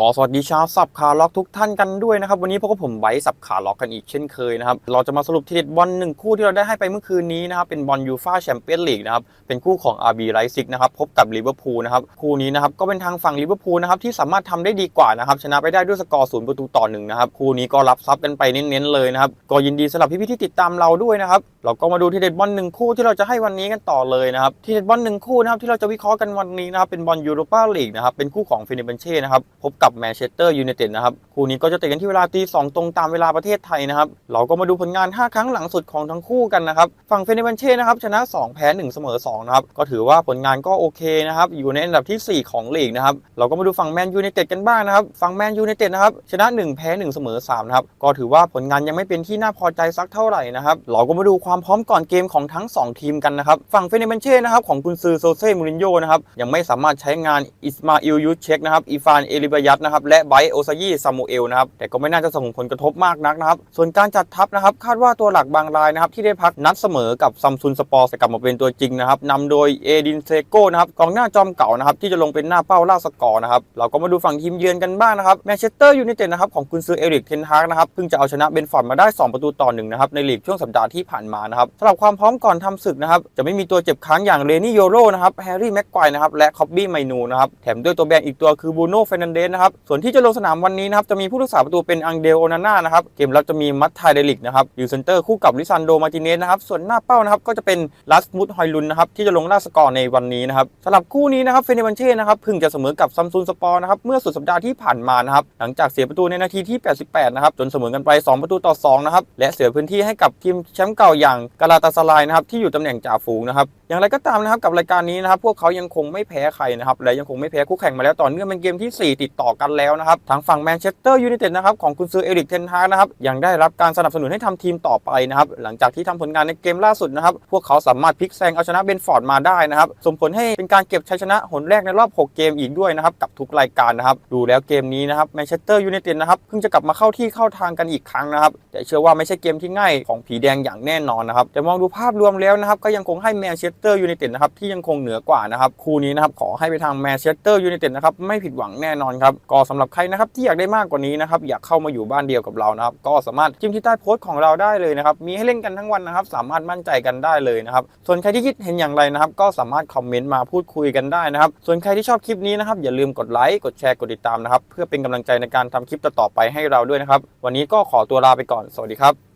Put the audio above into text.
ก็สวัสดีชาวสับขาล็อกทุกท่านกันด้วยนะครับ วันนี้พวกผมไบร์ทสับขาล็อกกันอีกเช่นเคยนะครับ เราจะมาสรุปทีเด็ดบอลหนึ่งคู่ที่เราได้ให้ไปเมื่อคืนนี้นะครับ เป็นบอลยูฟาแชมเปี้ยนลีกนะครับ เป็นคู่ของ RB ไลซิกนะครับ พบกับลิเวอร์พูลนะครับ คู่นี้นะครับ ก็เป็นทางฝั่งลิเวอร์พูลนะครับ ที่สามารถทำได้ดีกว่านะครับ ชนะไปได้ด้วยสกอร์ศูนย์ประตูต่อหนึ่งนะครับ คู่นี้ก็รับทรัพย์กันไปเน้นๆเลยนะครับ ก็ยินดีสำหรับพี่ๆที่ติดตามเราด้วยนะครับ เราก็มาดูทีเด็ดบอลหนึ่งคู่ที่เราจะให้วันนี้กันต่อเลยนะครับ ทีเด็ดบอลหนึ่งคู่นะครับที่เราจะวิเคราะห์กันวันนี้นะครับเป็นบอลยูโรปาลีกนะครับเป็นคู่ของฟเนเบนเช่นะครับพบกับแมนเชสเตอร์ยูไนเต็ดนะครับ คู่นี้ก็จะเตะกันที่เวลาตีสองตรงตามเวลาประเทศไทยนะครับ เราก็มาดูผลงาน 5 ครั้งหลังสุดของทั้งคู่กันนะครับ ฝั่งเฟเนเบนเช่นะครับชนะ 2 แพ้ 1 เสมอ2นะครับ ก็ถือว่าผลงานก็โอเคนะครับ อยู่ในอันดับทีสี่ 4 ของลีกนะครับ เราก็มาดูฝั่งแมนยูไนเต็ดกันบ้างนะครับ ฝั่งแมนยูไนเต็ดนะครับชนะ 1 แพ้ 1 เสมอ3นะครับ ก็ถือว่าผลงานยังไม่เป็นที่น่าพอใจสักเท่าไหร่นะครับ เราก็มาดูความพร้อมก่อนเกมของทั้ง 2 ทีมกันนะครับ ฝั่งเฟเนเบนเช่นะครับของกุนซือโซเซ่มูรินโญ่นะครับยังไม่สามารถใช้งานอิสมาอิลยูเชคนะครับอีฟานเอลิบายตนะครับและไบโอซายีซามูเอลนะครับแต่ก็ไม่น่าจะส่งผลกระทบมากนักนะครับส่วนการจัดทัพนะครับคาดว่าตัวหลักบางรายนะครับที่ได้พักนัดเสมอกับซัมซุนสปอร์จะกลับมาเป็นตัวจริงนะครับนำโดยเอดินเซโก้นะครับกองหน้าจอมเก่านะครับที่จะลงเป็นหน้าเป้าล่าสกอร์นะครับเราก็มาดูฝั่งทีมเยือนกันบ้างนะครับแมนเชสเตอร์ยูไนเต็ดนะครับของกุนซือเอริกเทนฮากนะครับเพิ่งจะเอาชนะเบนฟอร์ดมาได้ 2 ประตูต่อหนึ่งนะครับในลีกช่วงสัปดาห์ที่ผ่านมานะครับสำหรับความพร้อมก่อนทำศึกนะครับจะไม่มีตัวเจ็บค้างอย่างเรนี่โยโรนะครับแฮร์รี่แม็กควายนะครับและคอบบี้ไมนูนะครับแถมด้วยตัวแบนอีกตัวคือบูโน่เฟรนันเดสนะครับ ส่วนที่จะลงสนามวันนี้นะครับจะมีผู้รักษาประตูเป็นอังเดลโอนาน่านะครับ เกมรับจะมีมัตไทเดลิกนะครับอยู่เซนเตอร์คู่กับลิซันโดมาติเนสนะครับ ส่วนหน้าเป้านะครับก็จะเป็นลัสมุดฮอยลุนนะครับที่จะลงล่าสกอร์ในวันนี้นะครับสำหรับคู่นี้นะครับเฟเนบันเช่นะครับเพิ่งจะเสมอกับซัมซุนสปอร์นะครับเมื่อสุดสัปดาห์ที่ผ่านมานะครับหลังจากเสียประตูในนาทีที่ 88 นะครับจนเสมอกันไป 2 ประตูต่อ2นะครับและเสียพื้นที่ให้กับทีมแชมป์เก่าอย่างกาลาตาสลายนะครับที่อยู่ตำแหน่งจ่าฝูงนะครับอย่างไรก็ตามนะครับกับรายการนี้นะครับพวกเขายังคงไม่แพ้ใครนะครับและยังคงไม่แพ้คู่แข่งมาแล้วต่อเนื่องเป็นเกมที่ 4 ติดต่อกันแล้วนะครับทางฝั่งแมนเชสเตอร์ยูไนเต็ดนะครับของกุนซือเอริกเทนฮากนะครับยังได้รับการสนับสนุนให้ทำทีมต่อไปนะครับหลังจากที่ทำผลงานในเกมล่าสุดนะครับพวกเขาสามารถพลิกแซงเอาชนะเบนฟอร์ดมาได้นะครับส่งผลให้เป็นการเก็บชัยชนะหนแรกในรอบ 6 เกมอีกด้วยนะครับกับทุกรายการนะครับดูแล้วเกมนี้นะครับแมนเชสเตอร์ยูไนเต็ดนะครับเพิ่งจะกลับมาเข้าที่เข้าทางกันอีกครั้งนะครับแต่เชื่อว่าไม่ใช่เกมที่ง่ายของผีแดงอย่างแน่นอนนะครับแต่มองดูภาพรวมแล้วนะครับก็ยังคงให้แมนเชสเตอร์ยูไนเต็ดนะครับที่ยังคงเหนือกว่านะครับคู่นี้นะครับขอให้ไปทางแมนเชสเตอร์ยูไนเต็ดนะครับไม่ผิดหวังแน่นอนครับก็สำหรับใครนะครับที่อยากได้มากกว่านี้นะครับอยากเข้ามาอยู่บ้านเดียวกับเรานะครับก็สามารถจิ้มที่ใต้โพสต์ของเราได้เลยนะครับมีให้เล่นกันทั้งวันนะครับสามารถมั่นใจกันได้เลยนะครับส่วนใครที่คิดเห็นอย่างไรนะครับก็สามารถคอมเมนต์มาพูดคุยกันได้นะครับส่วนใครที่ชอบคลิปนี้นะครับอย่าลืมกดไลค์กดแชร์กดติดตามนะครับเพื่อเป็นกำลังใจในการทำคลิปต่อๆไปให้เราด้วยนะครับวันนี้ก็ขอตัวลาไปก่อนสวัสดีครับ